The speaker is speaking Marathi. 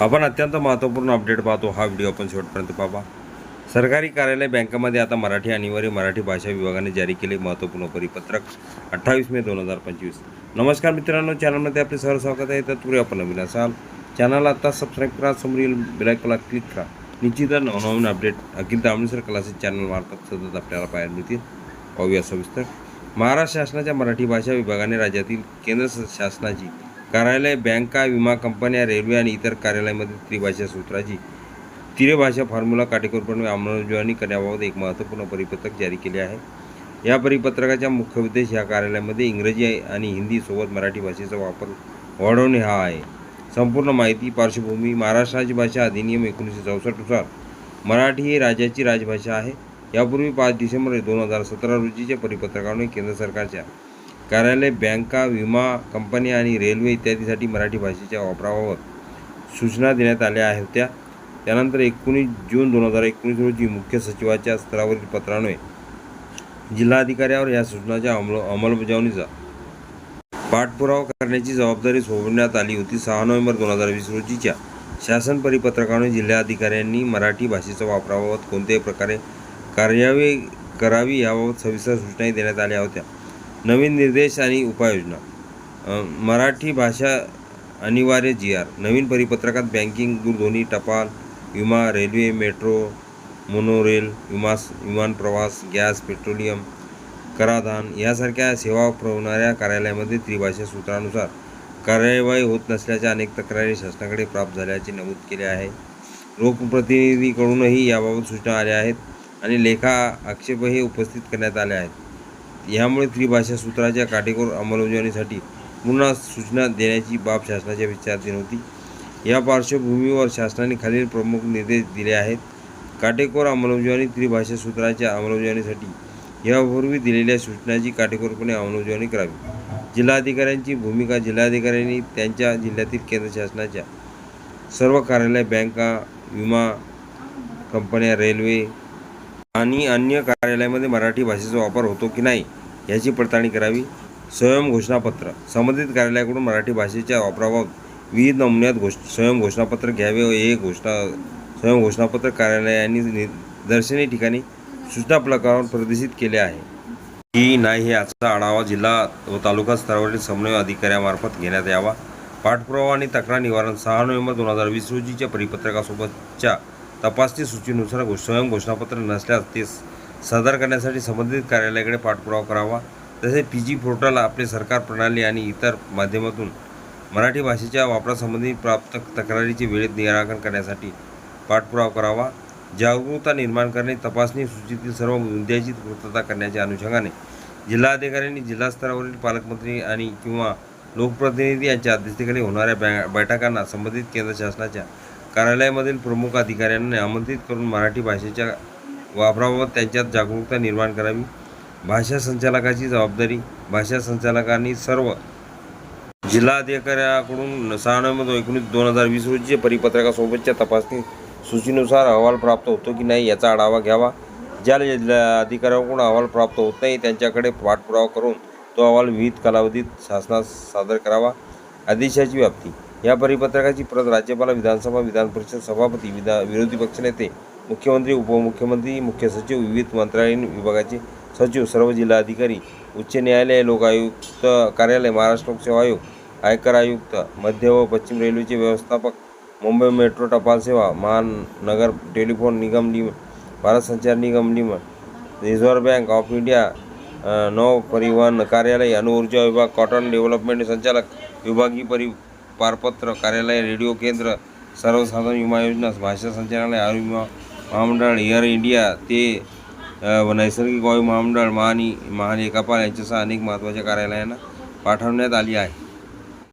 आपण अत्यंत महत्त्वपूर्ण अपडेट पाहतो. हा व्हिडिओ आपण शेवटपर्यंत पाहा सरकारी कार्यालय बँकामध्ये आता मराठी अनिवार्य मराठी भाषा विभागाने जारी केले महत्त्वपूर्ण परिपत्रक अठ्ठावीस मे दोन हजार पंचवीस. नमस्कार मित्रांनो चॅनलमध्ये आपले सर स्वागत आहे. तत्पूर्वी आपण नवीन असाल चॅनल आता सबस्क्राईब करा समोरील बेलायकला क्लिक करा. निश्चितच नवनवीन अपडेट अखिल तामिळसर क्लासेस चॅनलमार्फत सतत आपल्याला पाहायला मिळतील. पाहूया सविस्तर. महाराष्ट्र शासनाच्या मराठी भाषा विभागाने राज्यातील केंद्र शासनाची कार्यालय बँका विमा कंपन्या रेल्वे आणि इतर कार्यालयामध्ये त्रिभाषा सूत्राची त्रिभाषा फॉर्म्युला काटेकोरपणे अंमलबजावणी करण्याबाबत एक महत्त्वपूर्ण परिपत्रक जारी केले आहे. या परिपत्रकाचा मुख्य उद्देश या कार्यालयामध्ये इंग्रजी आणि हिंदीसोबत मराठी भाषेचा वापर वाढवणे हा आहे. संपूर्ण माहिती पार्श्वभूमी महाराष्ट्राची भाषा अधिनियम एकोणीसशे चौसष्टनुसार मराठी ही राज्याची राजभाषा आहे. यापूर्वी पाच डिसेंबर दोन हजार सतरा रोजीच्या परिपत्रकाने केंद्र सरकारच्या कार्यालय बँका विमा कंपन्या आणि रेल्वे इत्यादीसाठी मराठी भाषेच्या वापराबाबत सूचना देण्यात आल्या होत्या. त्यानंतर एकोणीस जून दोन हजार एकोणीस रोजी मुख्य सचिवाच्या स्तरावरील पत्रान्वये जिल्हाधिकाऱ्यावर या सूचनाच्या अंमल अंमलबजावणीचा पाठपुरावा करण्याची जबाबदारी सोपवण्यात आली होती. सहा नोव्हेंबर दोन हजार वीस रोजीच्या शासन परिपत्रकाने जिल्हाधिकाऱ्यांनी मराठी भाषेच्या वापराबाबत कोणत्याही प्रकारे कार्यावे करावी याबाबत सविस्तर सूचनाही देण्यात आल्या होत्या. नवीन निर्देश आणि उपाययोजना. मराठी भाषा अनिवार्य जी आर. नवीन परिपत्रकात बँकिंग दूरध्वनी टपाल विमा रेल्वे मेट्रो मोनोरेल विमास विमान प्रवास गॅस पेट्रोलियम कराधान यासारख्या सेवा पुरवणाऱ्या कार्यालयामध्ये त्रिभाषा सूत्रानुसार कार्यवाही होत नसल्याच्या अनेक तक्रारी शासनाकडे प्राप्त झाल्याचे नमूद केले आहे. लोकप्रतिनिधीकडूनही याबाबत सूचना आल्या आहेत आणि लेखा आक्षेपही उपस्थित करण्यात आले आहेत. यामुळे त्रिभाषा सूत्राच्या काटेकोर अंमलबजावणीसाठी पुन्हा सूचना देण्याची बाब शासनाच्या विचाराधीन होती. या पार्श्वभूमीवर शासनाने खालील प्रमुख निर्देश दिले आहेत. काटेकोर अंमलबजावणी त्रिभाषा सूत्राच्या अंमलबजावणीसाठी यापूर्वी दिलेल्या सूचनाची काटेकोरपणे अंमलबजावणी करावी. जिल्हाधिकाऱ्यांची भूमिका जिल्हाधिकाऱ्यांनी त्यांच्या जिल्ह्यातील केंद्र शासनाच्या सर्व कार्यालय बँका विमा कंपन्या रेल्वे आणि अन्य कार्यालयामध्ये मराठी भाषेचा वापर होतो की नाही याची पडताळणी करावी. स्वयं घोषणापत्र. संबंधित कार्यालयाकडून मराठी भाषेच्या वापराबाबत विविध नमुन्यात घोष स्वयं घोषणापत्र घ्यावे व हे घोषणा स्वयं घोषणापत्र कार्यालयांनी नि- दर्शनी ठिकाणी सूचना फलकावर प्रदर्शित केले आहे. की नाही याचा आढावा जिल्हा व तालुका स्तरावरील समन्वय अधिकाऱ्यामार्फत घेण्यात यावा. पाठपुरावा आणि तक्रार निवारण सहा नोव्हेंबर दोन हजार वीस रोजीच्या परिपत्रकासोबतच्या तपासणी सूचीनुसार घोष स्वयं घोषणापत्र नसल्यास ते सादर करण्यासाठी संबंधित कार्यालयाकडे पाठपुरावा करावा. तसेच पी जी पोर्टल आपले सरकार प्रणाली आणि इतर माध्यमातून मराठी भाषेच्या वापरासंबंधी प्राप्त तक्रारीचे वेळेत निराकरण करण्यासाठी पाठपुरावा करावा. जागरूकता निर्माण करणे तपासणी सूचीतील सर्व मुद्द्याची पूर्तता करण्याच्या अनुषंगाने जिल्हाधिकाऱ्यांनी जिल्हास्तरावरील पालकमंत्री आणि किंवा लोकप्रतिनिधी यांच्या अध्यक्षतेखाली होणाऱ्या बॅ बैठकांना संबंधित केंद्र शासनाच्या कार्यालयामधील प्रमुख अधिकाऱ्यांना आमंत्रित करून मराठी भाषेच्या वापराबाबत त्यांच्यात जागरूकता निर्माण करावी. भाषा संचालकाची जबाबदारी भाषा संचालकांनी सर्व जिल्हाधिकाऱ्याकडून सहा नोव्हेंबर एकोणीस दोन हजार वीस रोजी परिपत्रकासोबतच्या तपासणी सूचीनुसार अहवाल प्राप्त होतो की नाही याचा आढावा घ्यावा. ज्या जिल्हाधिकाऱ्याकडून अहवाल प्राप्त होत नाही त्यांच्याकडे पाठपुरावा करून तो अहवाल विविध कालावधीत शासनास सादर करावा. आदेशाची व्याप्ती या परिपत्रकाची प्रत राज्यपाल विधानसभा विधान परिषद सभापती विधा विरोधी पक्षनेते मुख्यमंत्री उपमुख्यमंत्री मुख्य सचिव विविध मंत्रालयीन विभागाचे सचिव सर्व जिल्हाधिकारी उच्च न्यायालय लोकायुक्त कार्यालय महाराष्ट्र लोकसेवा आयोग आयकर आयुक्त मध्य व पश्चिम रेल्वेचे व्यवस्थापक मुंबई मेट्रो टपाल सेवा महानगर टेलिफोन निगम लिम भारत संचार निगम लिम रिझर्व्ह बँक ऑफ इंडिया नौ परिवहन कार्यालय अणुऊर्जा विभाग कॉटन डेव्हलपमेंट संचालक विभागीय परि पारपत्र कार्यालय रेडिओ केंद्र सर्वसाधारण विमा योजना भाषा संचालनालय आरोग्य विमा महामंडळ एअर इंडिया ते व नैसर्गिक वायू महामंडळ महानी महालेखापाल यांच्यासह अनेक महत्त्वाच्या कार्यालयांना पाठवण्यात आली आहे.